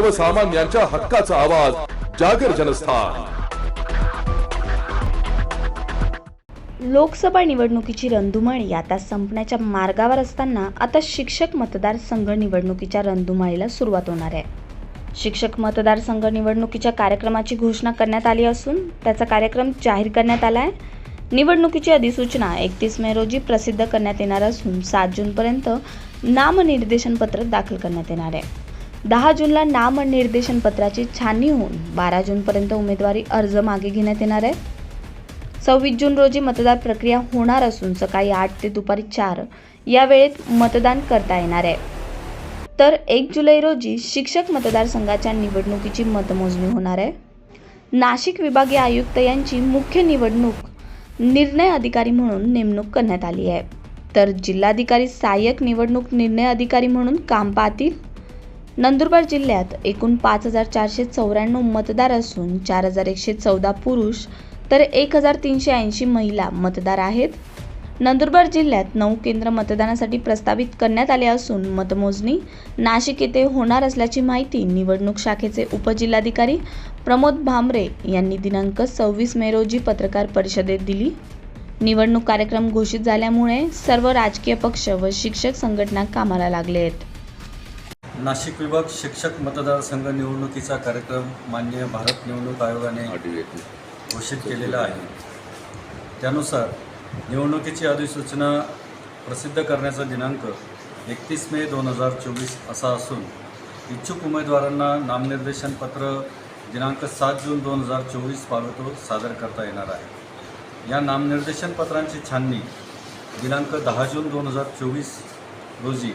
सर्वसामान्यांच्या हक्काचा आवाज जागर जनस्थान. लोकसभा निवडणुकीची रणधुमाळी आता संपण्याच्या मार्गावर असताना आता शिक्षक मतदारसंघ निवडणुकीच्या रणधुमाळीला सुरुवात होणार आहे. शिक्षक मतदारसंघ निवडणुकीच्या कार्यक्रमाची घोषणा करण्यात आली असून त्याचा कार्यक्रम जाहीर करण्यात आला आहे. निवडणुकीची अधिसूचना एकतीस मे रोजी प्रसिद्ध करण्यात येणार असून सात जूनपर्यंत नामनिर्देशन पत्र दाखल करण्यात येणार आहे. दहा जूनला नामनिर्देशन पत्राची छाननी होऊन बारा जूनपर्यंत उमेदवारी अर्ज मागे घेण्यात येणार आहे. सव्वीस जून रोजी मतदान प्रक्रिया होणार असून सकाळी आठ ते दुपारी चार या वेळेत मतदान करता येणार आहे. तर एक जुलै रोजी शिक्षक मतदारसंघाच्या निवडणुकीची मतमोजणी होणार आहे. नाशिक विभागीय आयुक्त यांची मुख्य निवडणूक निर्णय अधिकारी म्हणून नेमणूक करण्यात आली आहे. तर जिल्हाधिकारी सहाय्यक निवडणूक निर्णय अधिकारी म्हणून काम पाहतील नंदुरबार जिल्ह्यात एकूण पाच हजार चारशे चौऱ्याण्णव मतदार असून चार हजार एकशे चौदा पुरुष तर एक हजार तीनशे ऐंशी महिला मतदार आहेत. नंदुरबार जिल्ह्यात नऊ केंद्र मतदानासाठी प्रस्तावित करण्यात आले असून मतमोजणी नाशिक येथे होणार असल्याची माहिती निवडणूक शाखेचे उपजिल्हाधिकारी प्रमोद भामरे यांनी दिनांक सव्वीस मे रोजी पत्रकार परिषदेत दिली. निवडणूक कार्यक्रम घोषित झाल्यामुळे सर्व राजकीय पक्ष व शिक्षक संघटना कामाला लागले आहेत. नाशिक विभाग शिक्षक मतदारसंघ निवडणुकीचा कार्यक्रम माननीय भारत निवडणूक आयोगाने घोषित केलेला आहे. त्यानुसार निवडणुकीची अधिसूचना प्रसिद्ध करण्याचा दिनांक एकतीस मे दोन हजार चोवीस असा असून इच्छुक उमेदवारांना नामनिर्देशन पत्र दिनांक सात जून दोन हजार चोवीस पावेतो सादर करता येणार आहे. या नामनिर्देशन पत्रांची छाननी दिनांक दहा जून दोन हजार चोवीस रोजी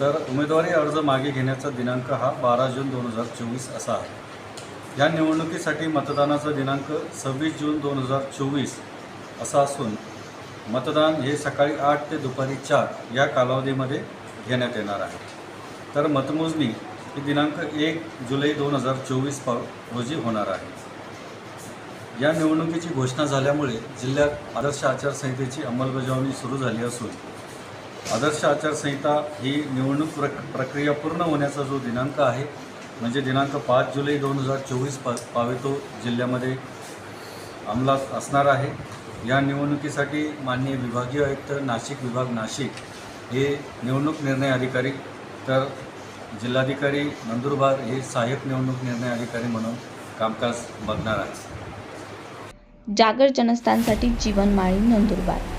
तर उमेदवारी अर्ज मागे घेण्याचा दिनांक हा बारा जून दोन हजार चोवीस असा आहे. या निवडणुकीसाठी मतदानाचा दिनांक सव्वीस जून दोन हजार चोवीस असा असून मतदान हे सकाळी आठ ते दुपारी चार या कालावधीमध्ये घेण्यात येणार आहे. तर मतमोजणी ही दिनांक एक जुलै दोन हजार चोवीस पा रोजी होणार आहे. या निवडणुकीची घोषणा झाल्यामुळे जिल्ह्यात आदर्श आचारसंहितेची अंमलबजावणी सुरू झाली असून आदर्श आचारसंहिता ही निवडणूक प्रक प्रक्रिया पूर्ण होण्याचा जो दिनांक आहे म्हणजे दिनांक पाच जुलै दोन हजार चोवीस पा पावेतो जिल्ह्यामध्ये अंमलात असणार आहे. या निवडणुकीसाठी माननीय विभागीय आयुक्त नाशिक विभाग नाशिक हे निवडणूक निर्णय अधिकारी तर जिल्हाधिकारी नंदुरबार हे सहाय्यक निवडणूक निर्णय अधिकारी म्हणून कामकाज बघणार आहे जागर जनस्थानसाठी जीवन माळी नंदुरबार